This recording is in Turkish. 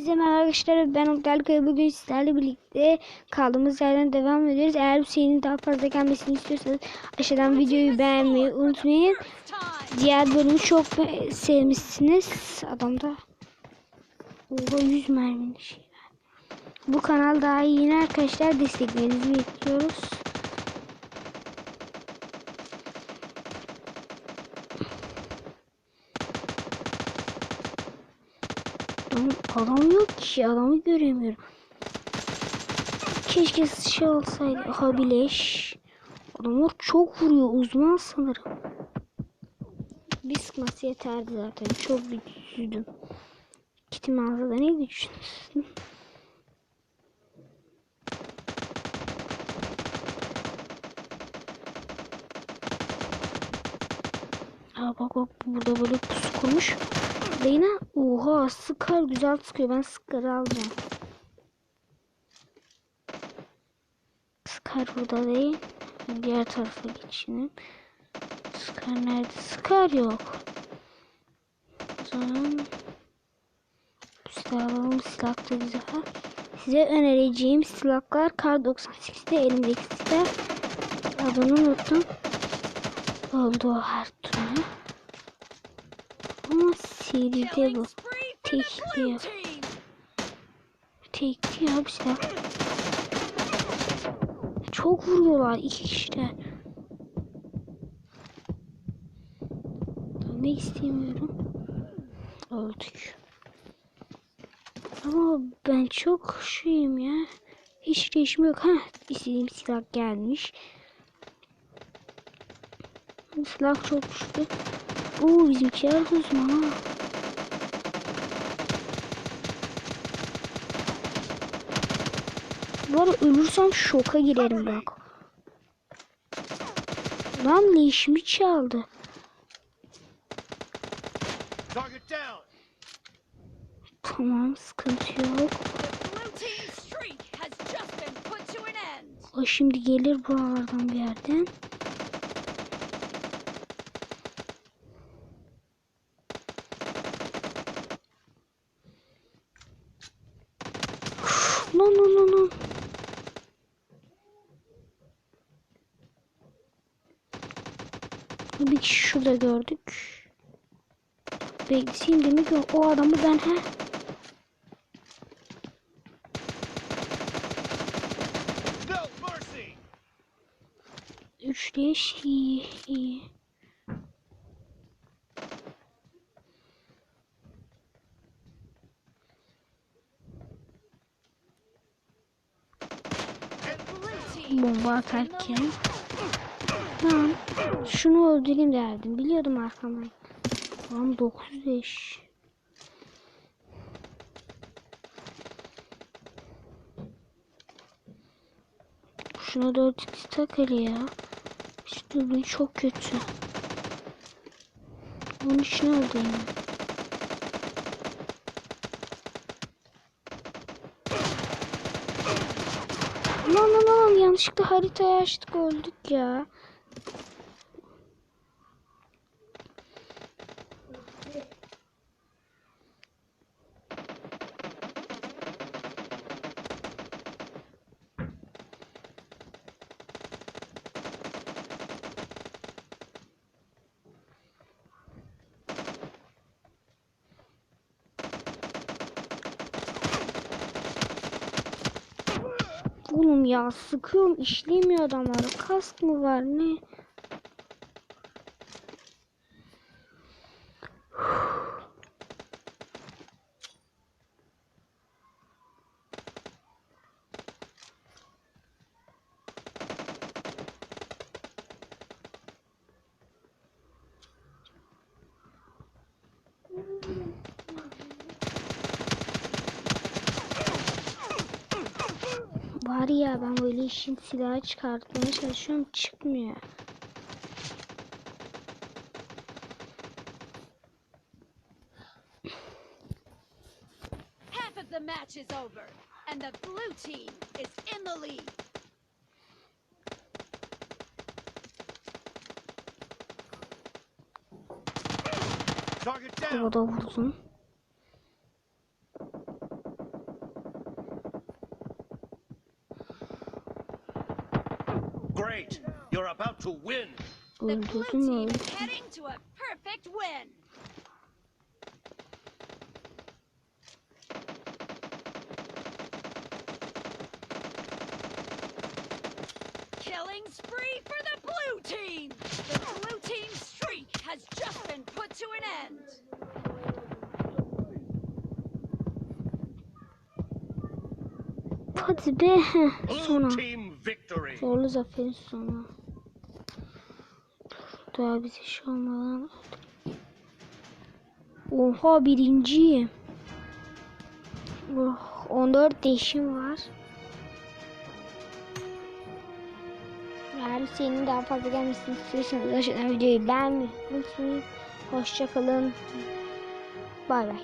Bize merhaba arkadaşlar ben Oktay bugün sizlerle birlikte kaldığımız yerden devam ediyoruz. Eğer bu serinin daha fazla gelmesini istiyorsanız aşağıdan videoyu beğenmeyi unutmayın. Diğer bölümü çok sevmişsiniz. Adamda Oha 100 merminin şey. Bu kanal daha yeni arkadaşlar desteklerinizi bekliyoruz. Adam, adam yok ki adamı göremiyorum. Keşke şey olsaydı. Aha bileş. Adamlar çok vuruyor uzman sanırım. Bir sıkması yeterdi zaten. Çok güçsüzdüm. Kitim ağzı da ne güçlüsün. Aa bak bak burada böyle pusu kurmuş. Leyna oha sıkar güzel sıkıyor. Ben sıkarı alacağım. Sıkar burada değil. Diğer tarafa geçelim. Sıkar nerede? Sıkar yok. O zaman silah alalım. Silah da güzel. Size önereceğim silahlar Kar 98'de elimdeki silah. Adını unuttum. Oldu her türlü. Ama seride bu. Tekli ya. Tekli ya bir silah. Çok vuruyorlar iki kişiler. Dönmek istemiyorum. Öldük. Ama ben çok şeyim ya. Hiç değişim yok. Ha, istediğim silah gelmiş. Silah çok güçlü. Oo bizimkiler de uzman ha. Bu arada ölürsem şoka girerim bak. Lan leşimi çaldı. Tamam sıkıntı yok. O şimdi gelir buralardan bir yerden. Lan lan lan lan. Bir kişi şurada gördük. Bekleyeyim demek ki o adamı ben he. Üçleş iyi iyi. Blue team Bomba atarken. Lan şunu öldüreyim derdim. Biliyordum arkamdan. Lan 905. Şuna 4 x tak hele ya. Bu çok kötü. Bunun için öldüreyim. Lan lan lan yanlışlıkla haritayı açtık öldük ya. Oğlum ya sıkıyorum işlemiyor adamlar. Kask mı var ne? Var ya ben böyle işin silahı çıkartmaya çalışıyorum çıkmıyor. half of the match is over, and the blue team is in the lead. Target down. Havada vurdum. Great. You're about to win. The blue team is heading to a perfect win. Killing spree for the blue team. The blue team streak has just been put to an end. Hadi be. heh, Blue Sona. team victory. Zorlu zaferin sonu. Daha bize şey olmadan. Oha birinci. Oh, 14 değişim var. Eğer senin daha fazla gelmesini istiyorsanız aşağıdan videoyu beğenmeyi unutmayın. Hoşçakalın. Bay bay.